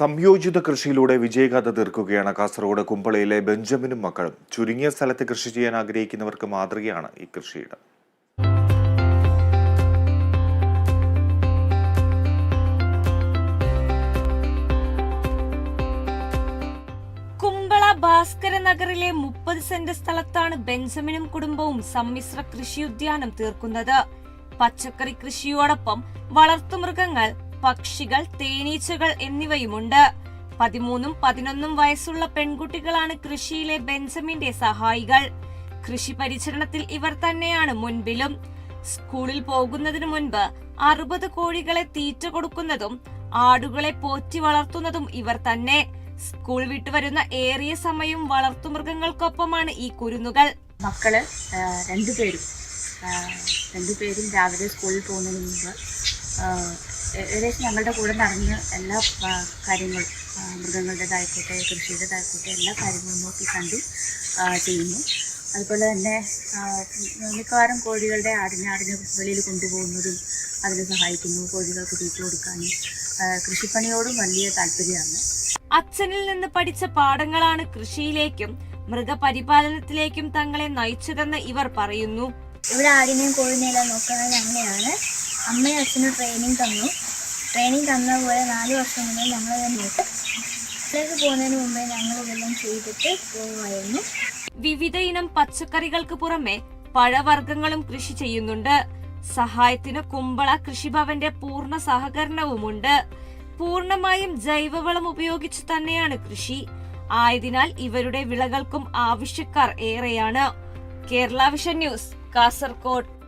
സംയോജിത കൃഷിയിലൂടെ വിജയഗാഥ തീർക്കുകയാണ് കാസർഗോഡ് കുമ്പളയിലെ ബെഞ്ചമിനും മക്കളും. ചുരുങ്ങിയ സ്ഥലത്ത് കൃഷി ചെയ്യാൻ ആഗ്രഹിക്കുന്നവർക്ക് മാതൃകയാണ് ഈ കൃഷിയിടം. കുമ്പള ഭാസ്കര നഗറിലെ മുപ്പത് സെന്റ് സ്ഥലത്താണ് ബെഞ്ചമിനും കുടുംബവും സമ്മിശ്ര കൃഷി ഉദ്യാനം തീർക്കുന്നത്. പച്ചക്കറി കൃഷിയോടൊപ്പം വളർത്തുമൃഗങ്ങൾ പക്ഷികൾ തേനീച്ചകൾ എന്നിവയുമുണ്ട്. പതിമൂന്നും പതിനൊന്നും വയസ്സുള്ള പെൺകുട്ടികളാണ് കൃഷിയിലെ ബെഞ്ചമിന്റെ സഹായികൾ. കൃഷി പരിചരണത്തിൽ ഇവർ തന്നെയാണ് മുൻപിലും. സ്കൂളിൽ പോകുന്നതിനു മുൻപ് അറുപത് കോഴികളെ തീറ്റ കൊടുക്കുന്നതും ആടുകളെ പോറ്റി വളർത്തുന്നതും ഇവർ തന്നെ. സ്കൂൾ വിട്ടു വരുന്ന ഏറിയ സമയം വളർത്തുമൃഗങ്ങൾക്കൊപ്പമാണ് ഈ കുരുന്നുകൾ. മക്കൾ രണ്ടുപേരും. രണ്ടുപേരും രാവിലെ സ്കൂളിൽ പോകുന്നതിന് മുമ്പ് ഏകദേശം ഞങ്ങളുടെ കൂടെ നടന്ന് എല്ലാ കാര്യങ്ങളും മൃഗങ്ങളുടേതായിക്കോട്ടെ കൃഷിയുടേതായിക്കോട്ടെ എല്ലാ കാര്യങ്ങളും നോക്കി കണ്ടു ചെയ്യുന്നു. അതുപോലെ തന്നെ മിക്കവാറും കോഴികളുടെ ആടിനെ ആടിനെ വെളിയിൽ കൊണ്ടുപോകുന്നതും അതിനെ സഹായിക്കുന്നു കോഴികൾക്ക് തീറ്റ കൊടുക്കാനും കൃഷിപ്പണിയോടും വലിയ താല്പര്യമാണ്. അച്ഛനിൽ നിന്ന് പഠിച്ച പാഠങ്ങളാണ് കൃഷിയിലേക്കും മൃഗപരിപാലനത്തിലേക്കും തങ്ങളെ നയിച്ചതെന്ന് ഇവർ പറയുന്നു. ഇവിടെ ആടിനെയും കോഴിനെയും എല്ലാം നോക്കുന്നത് അങ്ങനെയാണ്. അമ്മയും അച്ഛനും ട്രെയിനിങ് തന്നു. ട്രെയിനിങ് തന്ന പോലെ നാല് വർഷം മുതൽ ഞങ്ങൾ നോക്കും ഇതിലേക്ക് പോകുന്നതിന് മുമ്പേ ഞങ്ങൾ ഇതെല്ലാം ചെയ്തിട്ട് പോകുമായിരുന്നു വിവിധ ഇനം പച്ചക്കറികൾക്ക് പുറമെ പഴവർഗങ്ങളും കൃഷി ചെയ്യുന്നുണ്ട്. സഹായത്തിന് കുമ്പള കൃഷിഭവന്റെ പൂർണ സഹകരണവുമുണ്ട്. പൂർണമായും ജൈവവളം ഉപയോഗിച്ചു തന്നെയാണ് കൃഷി. ആയതിനാൽ ഇവരുടെ വിളകൾക്കും ആവശ്യക്കാർ ഏറെയാണ്. Kerala vision news Kasaragod.